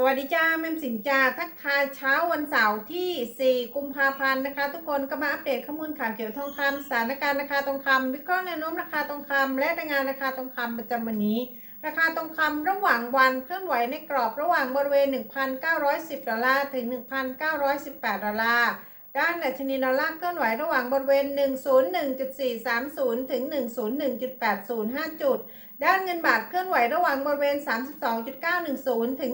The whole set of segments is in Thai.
สวัสดีจ้าแม่สินจ้าทักทายเช้าวันเสาร์ที่ 4 กุมภาพันธ์นะคะ ทุกคนก็มาอัปเดตข้อมูลข่าวเกี่ยวกับทองคำสถานการณ์ราคาทองคำวิเคราะห์แนวโน้มราคาทองคำและรายงานราคาทองคำประจำวันนี้ ราคาทองคำระหว่างวันเคลื่อนไหวในกรอบระหว่างบริเวณ 1,910 ดอลลาร์ถึง 1,918 ดอลลาร์ ด้านดัชนีดอลลาร์เคลื่อนไหวระหว่างบริเวณ 101.430 ถึง 101.805 จุด ด้านเงินบาทเคลื่อนไหวระหว่างบริเวณ 32.910 ถึง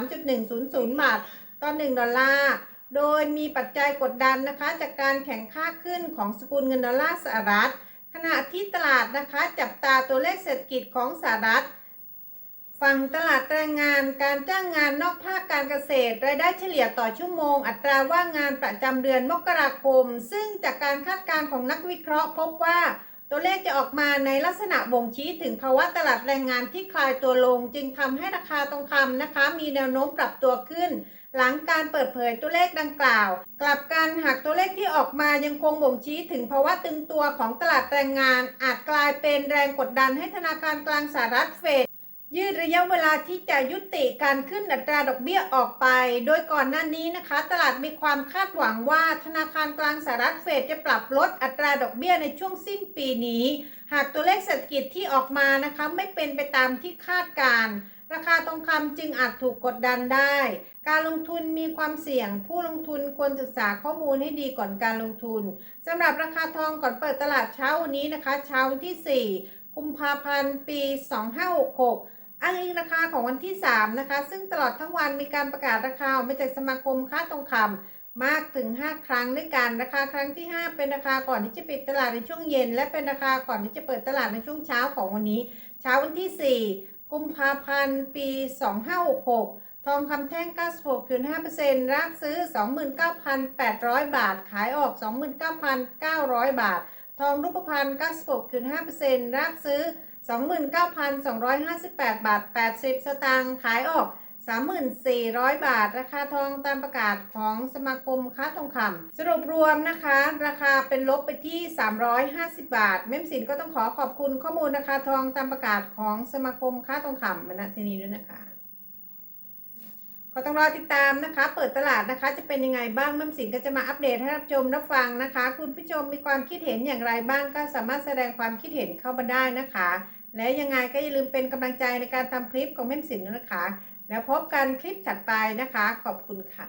33.100 บาทต่อ 1 ดอลลาร์ โดยมีปัจจัยกดดันนะคะ จากการแข่งค่าขึ้นของสกุลเงินดอลลาร์สหรัฐ ขณะที่ตลาดนะคะจับตาตัวเลขเศรษฐกิจของสหรัฐ ฝั่งตลาดแรงงานการจ้างงานนอกภาคการเกษตร รายได้เฉลี่ยต่อชั่วโมง อัตราว่างงานประจำเดือนมกราคม ซึ่งจากการคาดการณ์ของนักวิเคราะห์ พบว่าตัวเลขจะออกมาในลักษณะบ่งชี้ถึงภาวะตลาดแรงงานที่คลายตัวลง จึงทำให้ราคาทองคำนะคะ มีแนวโน้มปรับตัวขึ้น หลังการเปิดเผยตัวเลขดังกล่าว กลับกันหากตัวเลขที่ออกมายังคงบ่งชี้ถึงภาวะตึงตัวของตลาดแรงงาน อาจกลายเป็นแรงกดดันให้ธนาคารกลางสหรัฐเฟด ยืดระยะเวลาที่จะยุติการขึ้นอัตราดอกเบี้ยออกไป โดยก่อนหน้านี้นะคะ ตลาดมีความคาดหวังว่าธนาคารกลางสหรัฐเฟดจะปรับลดอัตราดอกเบี้ยในช่วงสิ้นปีนี้ หากตัวเลขเศรษฐกิจที่ออกมานะคะไม่เป็นไปตามที่คาดการ์ราคาทองคำจึงอาจถูกกดดันได้ การลงทุนมีความเสี่ยง ผู้ลงทุนควรศึกษาข้อมูลให้ดีก่อนการลงทุนสำหรับราคาทองก่อนเปิดตลาดเช้าวันนี้นะคะ เช้าวันที่ 4 กุมภาพันธ์ ปี 2566 อ้างอิงราคาของวันที่ 3 นะคะ ซึ่งตลอดทั้งวันมีการประกาศราคาออกมาจากสมาคมค้าทองคำมากถึง 5 ครั้งด้วยกันราคาครั้งที่ 5 เป็นราคาก่อนที่จะปิดตลาดในช่วงเย็น และเป็นราคาก่อนที่จะเปิดตลาดในช่วงเช้าของวันนี้ เช้าวันที่ 4 กุมภาพันธ์ ปี 2566 ทองคำแท่ง 96.5%รับซื้อ 29,800 บาท ขายออก 29,900 บาท ทองรูปพรรณ96.5%รับซื้อ 29,258 บาท 80 สตางค์ขายออก 3,400 บาท ราคาทองตามประกาศของสมาคมค้าทองคำสรุปรวมนะคะ ราคาเป็นลบไปที่ 350 บาท เมมสินก็ต้องขอขอบคุณข้อมูลราคาทองตามประกาศของสมาคมค้าทองคำมณฑนนี้ด้วยนะคะ ก็ต้องรอติดตามนะคะ เปิดตลาดนะคะ จะเป็นยังไงบ้างมั่มสิงก็จะมาอัปเดตให้รับชมรับฟังนะคะ คุณผู้ชมมีความคิดเห็นอย่างไรบ้างก็สามารถแสดงความคิดเห็นเข้ามาได้นะคะ และยังไงก็อย่าลืมเป็นกำลังใจในการทำคลิปของแม่มสิงนะคะ แล้วพบกันคลิปถัดไปนะคะ ขอบคุณค่ะ